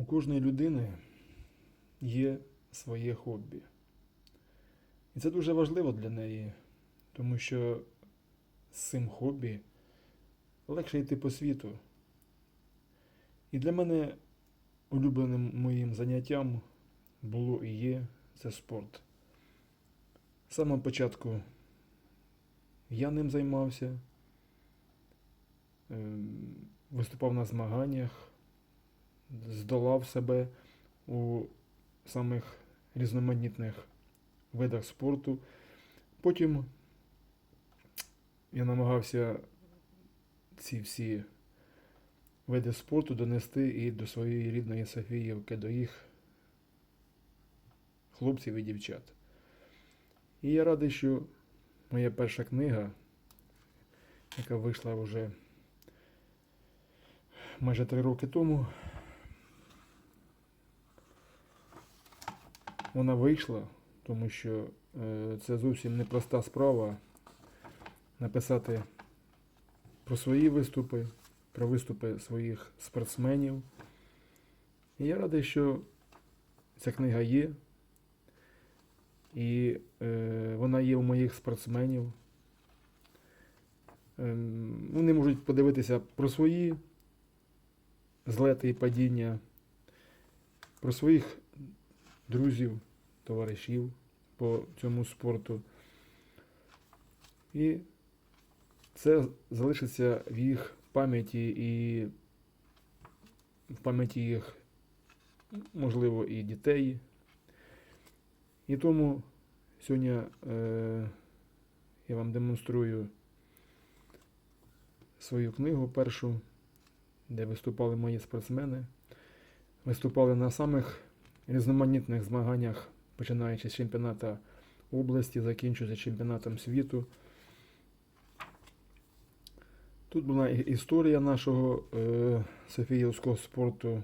У кожної людини є своє хобі. І це дуже важливо для неї, тому що з цим хобі легше йти по світу. І для мене улюбленим моїм заняттям було і є це спорт. З самого початку я ним займався, ем, виступав на змаганнях, здолав себе у самих різноманітних видах спорту. Потім я намагався ці всі види спорту донести і до своєї рідної Софіївки, до їх хлопців і дівчат. І я радий, що моя перша книга, яка вийшла вже майже три роки тому, вона вийшла, тому що е, це зовсім непроста справа написати про свої виступи, про виступи своїх спортсменів. І я радий, що ця книга є. І е, вона є у моїх спортсменів. Ем, вони можуть подивитися про свої злети і падіння, про своїх друзів, товаришів по цьому спорту. І це залишиться в їх пам'яті і в пам'яті їх, можливо, і дітей. І тому сьогодні е, я вам демонструю свою книгу першу, де виступали мої спортсмени. Виступали на самих різноманітних змаганнях, починаючи з чемпіоната області, закінчуючи чемпіонатом світу. Тут була історія нашого е, Софіївського спорту.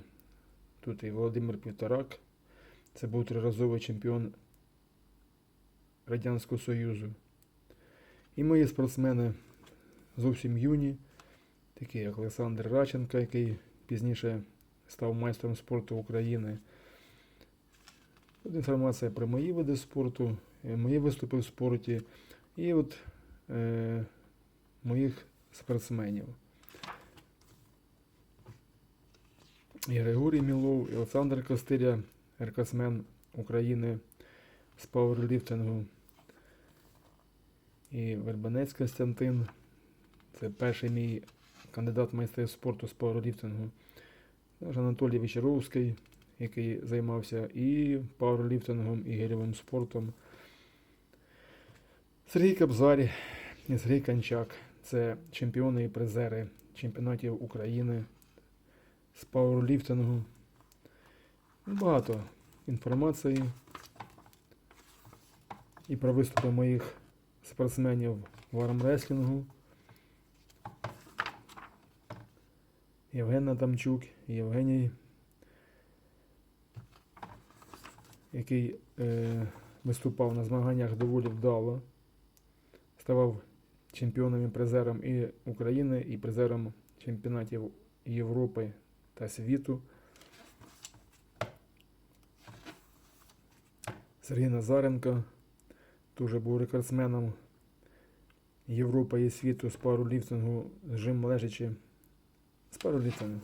Тут і Володимир Півторак. Це був триразовий чемпіон Радянського Союзу. І мої спортсмени зовсім юні, такі як Олександр Раченко, який пізніше став майстром спорту України. Тут інформація про мої види спорту, е, мої виступи в спорті і от е, моїх спортсменів. І Григорій Мілов, і Олександр Костиря, рекордсмен України з пауерліфтингу. І Вербанець Костянтин. Це перший мій кандидат в майстри спорту з пауерліфтингу. Анатолій Вечеровський, який займався і пауерліфтингом, і гирьовим спортом. Сергій Кобзарі і Сергій Канчак. Це чемпіони і призери чемпіонатів України з пауерліфтингу. Багато інформації і про виступи моїх спортсменів в армреслінгу. Євген Адамчук, Євгеній, який е, виступав на змаганнях доволі вдало, ставав чемпіоном і призером і України, і призером чемпіонатів Європи та світу. Сергій Назаренко теж був рекордсменом Європи і світу з пауерліфтингу з жим лежачи. З пауерліфтингу.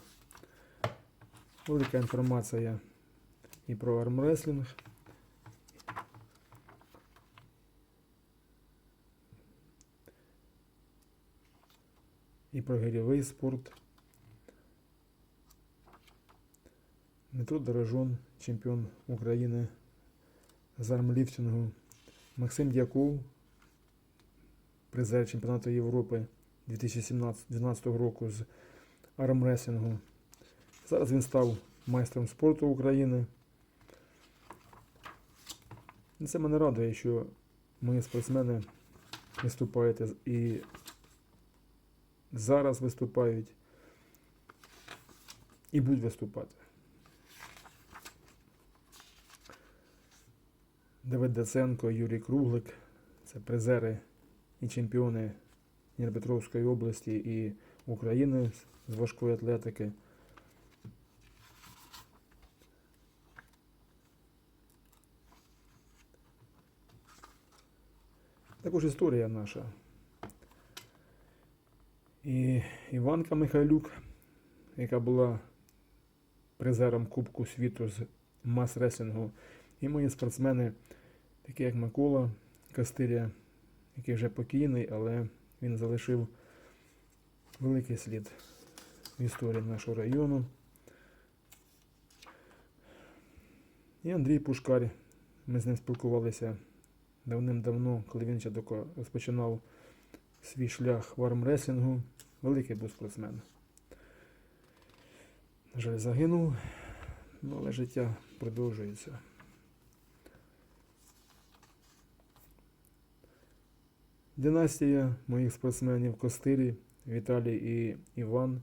Велика інформація і про армреслінг. І про гирьовий спорт. Дмитро Дорожон, чемпіон України з армліфтингу. Максим Дяков, призер чемпіонату Європи 2017 року з армреслінгу. Зараз він став майстром спорту України. Це мене радує, що мої спортсмени виступають і зараз виступають і будуть виступати. Давид Даценко, Юрій Круглик це призери і чемпіони Дніпропетровської області і України з важкої атлетики. Також історія наша. І Іванка Михайлюк, яка була призером Кубку світу з мас-реслінгу, і мої спортсмени, такі як Микола Кастиря, який вже покійний, але він залишив великий слід в історії нашого району. І Андрій Пушкар. Ми з ним спілкувалися давним-давно, коли він ще розпочинав свій шлях в армреслінгу. Великий був спортсмен. На жаль, загинув, ну, але життя продовжується. Династія моїх спортсменів Костирі, Віталій і Іван.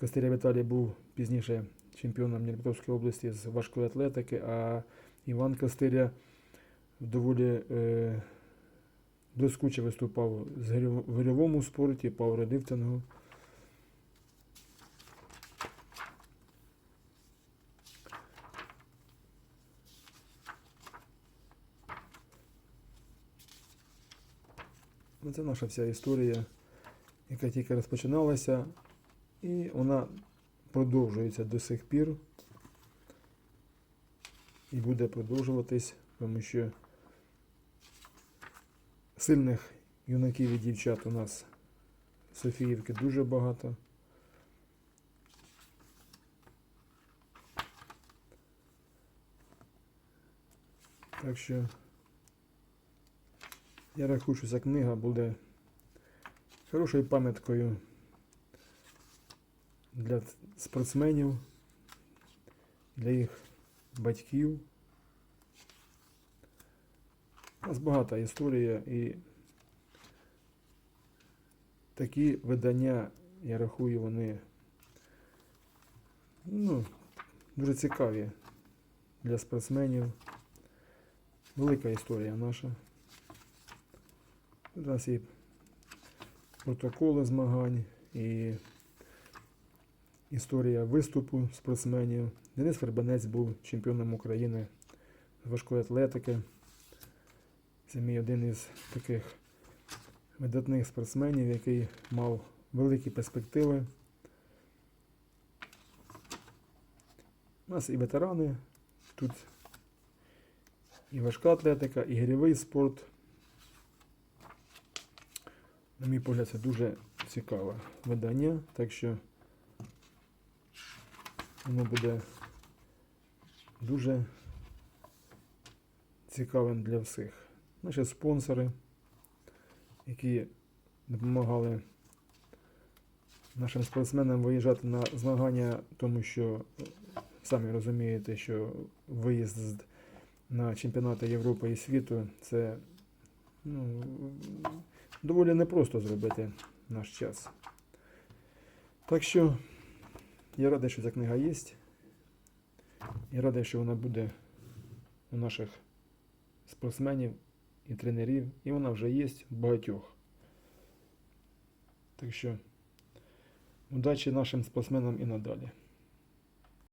Костиря Віталій був пізніше чемпіоном Дніпропетровської області з важкої атлетики, а Іван Костиря доволі е, блискуче виступав в гирьовому спорті, пауерліфтингу. Ну, Це наша вся історія, яка тільки розпочиналася, і вона продовжується до сих пір і буде продовжуватись, тому що сильних юнаків і дівчат у нас Софіївки дуже багато. Так що я рахую, що ця книга буде хорошою пам'яткою для спортсменів, для їх батьків. У нас багата історія і такі видання, я рахую, вони ну, дуже цікаві для спортсменів. Велика історія наша. У нас і протоколи змагань, і історія виступу спортсменів. Денис Фербанець був чемпіоном України з важкої атлетики. Це мій один із таких видатних спортсменів, який мав великі перспективи. У нас і ветерани, тут і важка атлетика, і гірєвий спорт. На мій погляд, це дуже цікаве видання, так що воно буде дуже цікавим для всіх. Наші спонсори, які допомагали нашим спортсменам виїжджати на змагання, тому що самі розумієте, що виїзд на чемпіонати Європи і світу це ну, доволі непросто зробити наш час. Так що я радий, що ця книга є. Я радий, що вона буде у наших спортсменів і тренерів, і вона вже є багатьох. Так що удачі нашим спортсменам і надалі.